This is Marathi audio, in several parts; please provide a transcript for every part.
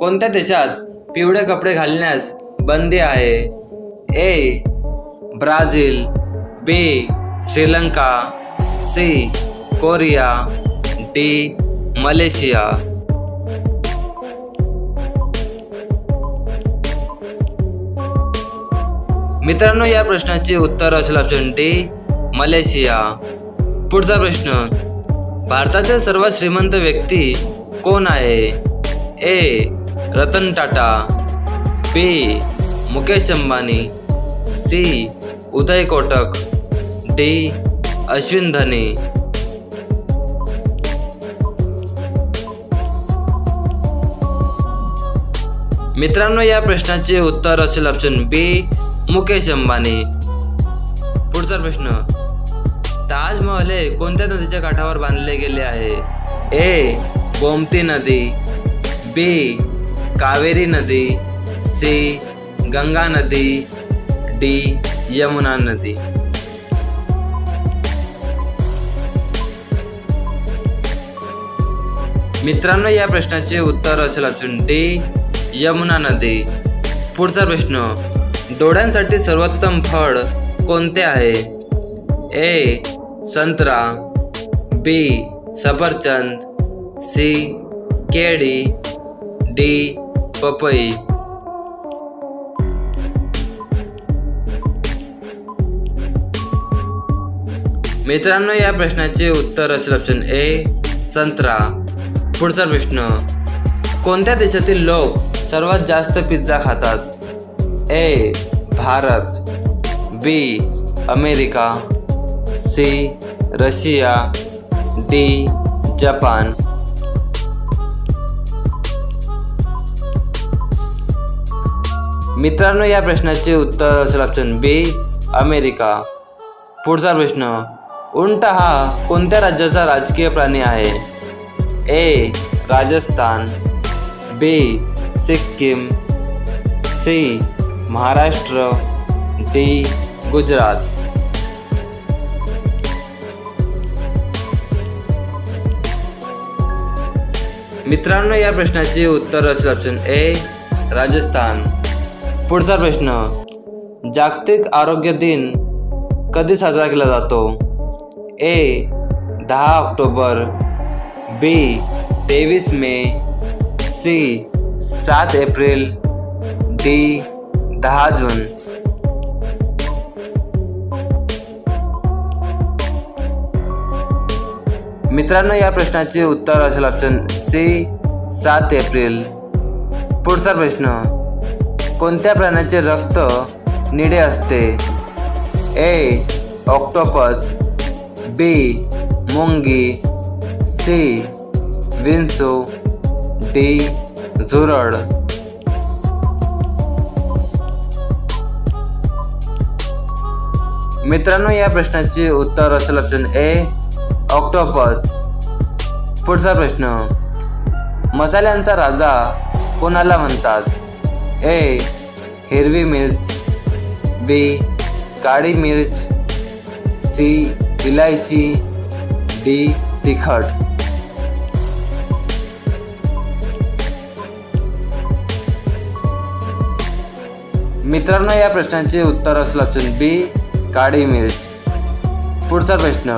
कोणत्या देशात पिवळे कपडे घालण्यास बंदी आहे? A Brazil B Sri Lanka C Korea D Malaysia. मित्रांनो या प्रश्नाचे उत्तर असेल ऑप्शन डी मलेशिया. पुढचा प्रश्न भारतातील सर्वात श्रीमंत व्यक्ती कोण आहे? A Ratan Tata B Mukesh Ambani C Uday Kotak D Ashwin Dhani. मित्रांनो या प्रश्नाचे उत्तर असेल ऑप्शन बी मुकेश अंबानी. पुढचा प्रश्न ताजमहल हे कोणत्या नदीच्या काठावर बांधले गेले आहे? ए गोमती नदी बी कावेरी नदी सी गंगा नदी डी यमुना नदी. मित्रांनो या प्रश्नाचे उत्तर असेल ऑप्शन डी यमुना नदी. पुढचा प्रश्न डोळ्यांसाठी सर्वोत्तम फळ कोणते आहे? ए संत्रा बी सफरचंद सी केळी डी पपई. मित्रांनो या प्रश्नाचे उत्तर असेल ऑप्शन ए संत्रा. पुढचा प्रश्न कोणत्या देशातील लोक सर्वात जास्त पिझ्झा खातात? A Bharat. B America. C Russia. D Japan. मित्रांनो या प्रश्नाचे उत्तर असेल ऑप्शन बी अमेरिका. पुढचा प्रश्न उंट हा कोणत्या राज्याचा राजकीय प्राणी आहे? A Rajasthan. B Sikkim. C Maharashtra. D Gujarat. मित्रांनो या प्रश्नाचे उत्तर असेल ऑप्शन ए राजस्थान. पुढचा प्रश्न. जागतिक आरोग्य दिन कधी साजरा केला जातो? ए दहा ऑक्टोबर. बी तेवीस मे. सी सात एप्रिल. डी दहा जून. मित्रांनो या प्रश्नाचे उत्तर असेल ऑप्शन सी सात एप्रिल. पुढचा प्रश्न. कोणत्या प्राण्याचे रक्त निळे असते? ए ऑक्टोपस. बी मुंगी. सी विंचू. डी झुरळ. मित्रांनो या प्रश्नाचे उत्तर असेल ऑप्शन ए ऑक्टोपस. पुढचा प्रश्न. मसाल्यांचा राजा कोणाला म्हणतात? ए हिरवी मिर्च. बी काळी मिर्च. सी इलायची. डी तिखट. मित्रांनो या प्रश्नाचे उत्तर असलं ऑप्शन बी काळी मिर्च. पुढचा प्रश्न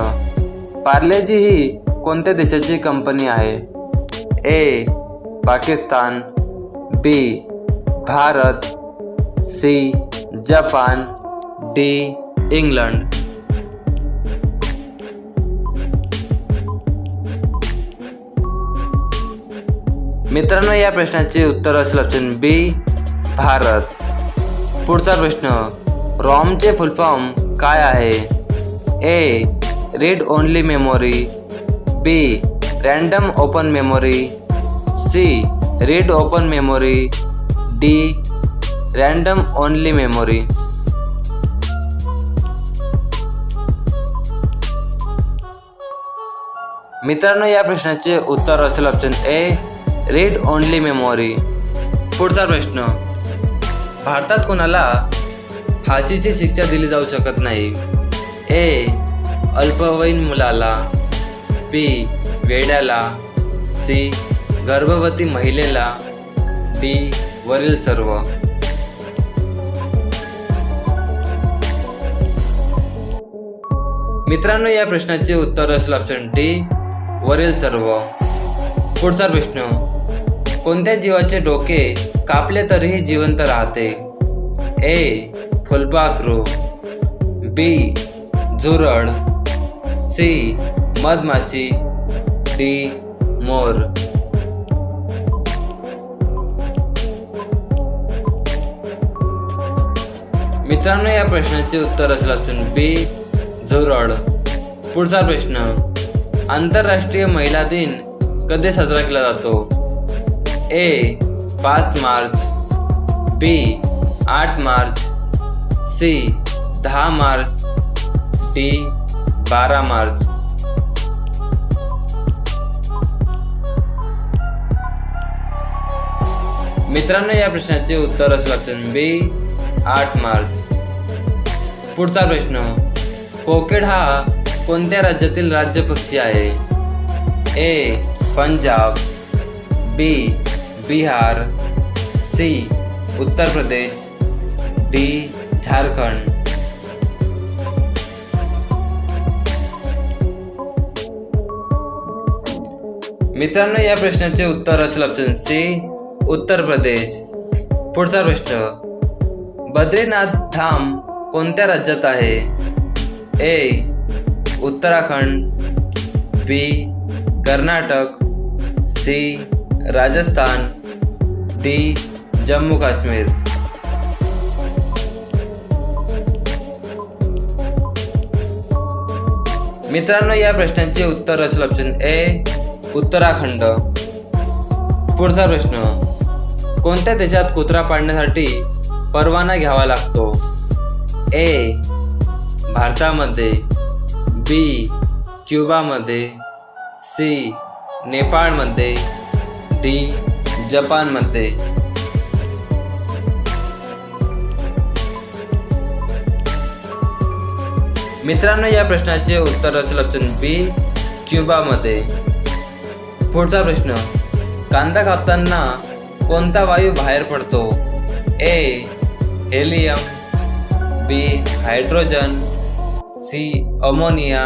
पार्लेजी ही कोणत्या देशाची कंपनी आहे? A Pakistan. B Bharat C Japan D England. मित्रांनो या प्रश्नाचे उत्तर असेल ऑप्शन बी भारत. पुढचा प्रश्न रॉमचे फुलफॉर्म काय आहे? A read only memory B random open memory C read open memory D random only memory मित्रांनो या प्रश्नाचे उत्तर असेल option A read only memory पुढचा प्रश्न भारतात कोणाला फाशीची शिक्षा दिली जाऊ शकत नाही? ए अल्पवयीन मुलाला. बी वेड्याला. सी गर्भवती महिलेला. डी वरील सर्व. मित्रांनो या प्रश्नाचे उत्तर असेल ऑप्शन डी वरील सर्व. पुढचा प्रश्न कोणत्या जीवाचे डोके कापले तरीही जिवंत राहते? ए फुलपाखरू. बी झुरळ. सी मधमाशी. डी मोर. मित्रांनो या प्रश्नाचे उत्तर असेल असून बी झुरळ पुढचा प्रश्न आंतरराष्ट्रीय महिला दिन कधी साजरा केला जातो? ए पाच मार्च. बी आठ मार्च. सी दहा मार्च. डी बारा मार्च. मित्रांनो या प्रश्नाचे उत्तर असेल असून बी आठ मार्च. पुढचा प्रश्न. कोकेड हा कोणत्या राज्यातील राज्य पक्षी आहे? A Punjab B Bihar C Uttar Pradesh D Jharkhand. मित्रांनो या प्रश्नाचे उत्तर असेल ऑप्शन सी उत्तर प्रदेश. पुढचा प्रश्न. बद्रीनाथ धाम कोणत्या राज्यात आहे? A Uttarakhand B Karnataka C Rajasthan D Jammu Kashmir. मित्रांनो या प्रश्नाचे उत्तर असेल ऑप्शन ए उत्तराखंड. पुढचा प्रश्न कोणत्या देशात कुत्रा पाळण्यासाठी परवाना घ्यावा लागतो? ए भारतामध्ये बी क्युबामध्ये सी नेपाळमध्ये डी जपानमध्ये. मित्रांनो या प्रश्नाचे उत्तर असेल ऑप्शन बी क्युबामध्ये. पुढचा प्रश्न कांदा कापताना कोणता वायू बाहेर पडतो? A helium B hydrogen C ammonia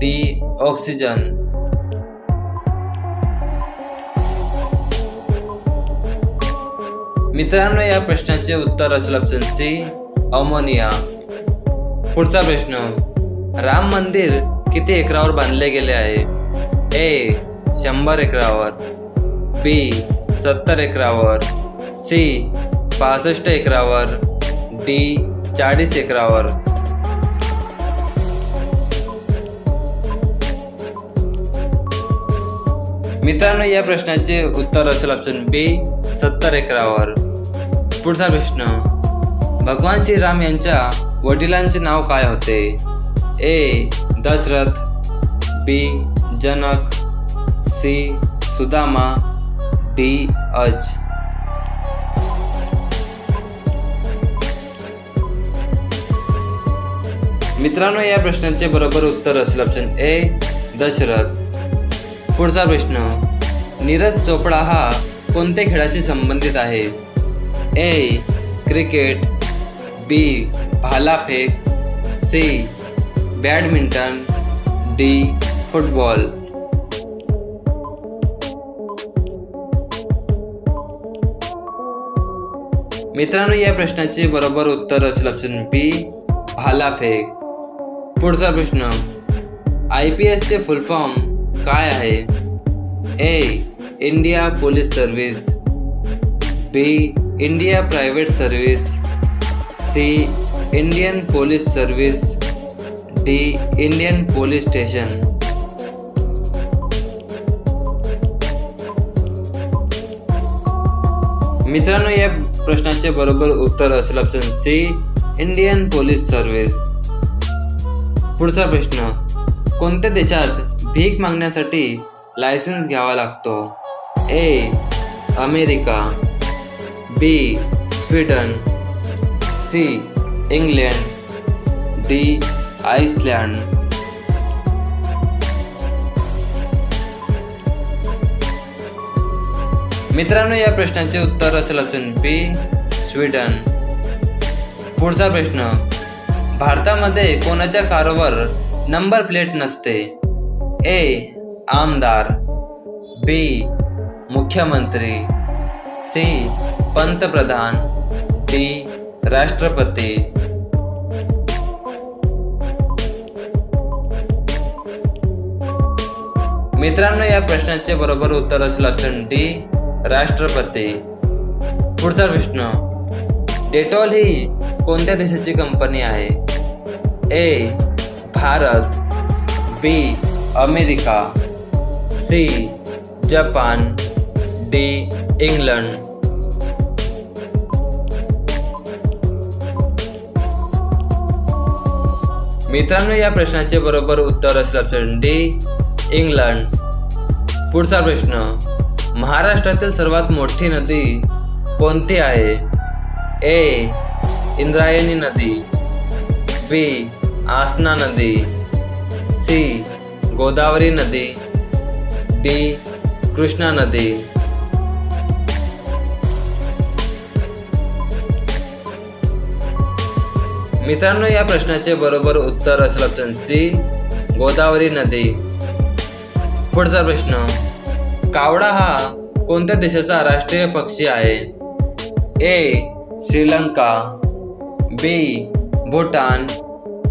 D oxygen मित्रांनो या प्रश्नाचे उत्तर असेल ऑप्शन सी अमोनिया पुढचा प्रश्न. राम मंदिर किती एकरावर बांधले गेले आहे? ए शंभर एकरावर. बी सत्तर एकरावर. सी पासष्ट एकरावर. डी चाळीस एकरावर. मित्रांनो या प्रश्नाचे उत्तर असेल ऑप्शन बी सत्तर एकरावर. पुढचा प्रश्न भगवान श्रीराम यांच्या वडिलांचे नाव काय होते? A Dasharath B Janak C Sudama D Aj. मित्रांनो या प्रश्नाचे बरोबर उत्तर असेल ऑप्शन ए दशरथ. पुढचा प्रश्न नीरज चोपडा हा कोणत्या खेळाशी संबंधित आहे? ए क्रिकेट बी भालाफेक. सी बॅडमिंटन डी फुटबॉल मित्रांनो या प्रश्नाचे बरोबर उत्तर असेल ऑप्शन बी भालाफेक. पुढचा प्रश्न. आय पी एसचे फुल फॉर्म काय आहे? A India police service B India private service C Indian police service D Indian police station मित्रांनो या प्रश्नाचे बरोबर उत्तर असेल option C Indian police service पुढचा प्रश्न कोणत्या देशात भीक मागण्यासाठी लायसन्स घ्यावा लागतो? A America. B Sweden. C England. D Iceland. मित्रांनो या प्रश्नाचे उत्तर असेल असून बी स्वीडन. पुढचा प्रश्न भारतामध्ये कोणाच्या कारवर नंबर प्लेट नसते? ए आमदार. बी मुख्यमंत्री. सी पंतप्रधान. डी राष्ट्रपती. मित्रांनो या प्रश्नाचे बरोबर उत्तर असेल ऑप्शन डी राष्ट्रपती. पुढचा प्रश्न. डेटॉल ही कोणत्या देशाची कंपनी आहे? A Bharat B America C Japan D England. मित्रांनो या प्रश्नाचे बरोबर उत्तर असेल ऑप्शन डी इंग्लंड. पुढचा प्रश्न महाराष्ट्रातील सर्वात मोठी नदी कोणती आहे? ए इंद्रायणी नदी. बी आसना नदी सी गोदावरी नदी डी कृष्णा नदी. मित्रांनो या प्रश्नाचे बरोबर उत्तर असेल ऑप्शन सी गोदावरी नदी. पुढचा प्रश्न कावडा हा कोणत्या देशाचा राष्ट्रीय पक्षी आहे? A Sri Lanka B Bhutan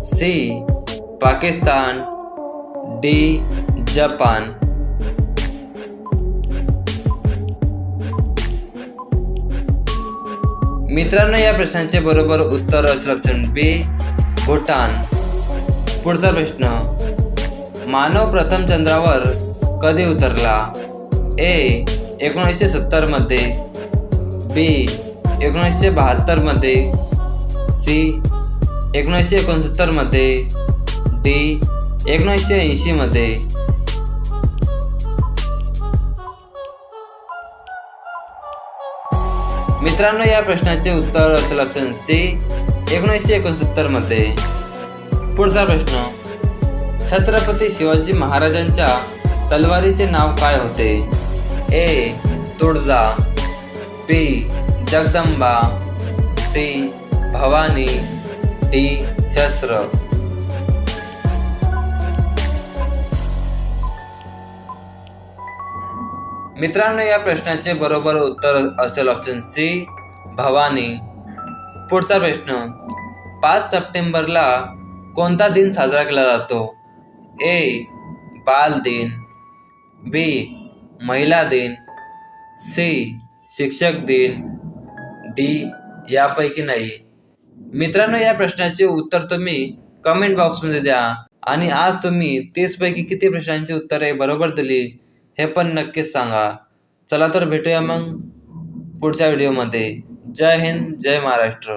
C Pakistan. D Japan. मित्रांनो या प्रश्नाचे बरोबर उत्तर असेल ऑप्शन बी भूटान. पुढचा प्रश्न मानव प्रथम चंद्रावर कधी उतरला? ए एकोणीसशे सत्तरमध्ये बी एकोणीसशे बहात्तरमध्ये सी एकोणीसशे एकोणसत्तरमध्ये डी एकोणीसशे ऐंशीमध्ये मित्रांनो या प्रश्नाचे उत्तर असेल ऑप्शन सी एकोणीसशे एकोणसत्तरमध्ये पुढचा प्रश्न छत्रपती शिवाजी महाराजांच्या तलवारीचे नाव काय होते? A Tulja P Jagdamba C Bhavani D शस्त्र. मित्रांनो या प्रश्नाचे बरोबर उत्तर असेल ऑप्शन सी भवानी. पुढचा प्रश्न पाच सप्टेंबरला कोणता दिन साजरा केला जातो? ए बाल दिन. बी महिला दिन. सी शिक्षक दिन. डी यापैकी नाही. मित्रांनो या प्रश्नाचे उत्तर तुम्ही कमेंट बॉक्समध्ये द्या. आणि आज तुम्ही तीसपैकी किती प्रश्नांची उत्तरे बरोबर दिली हे पण नक्कीच सांगा. चला तर भेटूया मग पुढच्या व्हिडिओमध्ये जय हिंद जय महाराष्ट्र.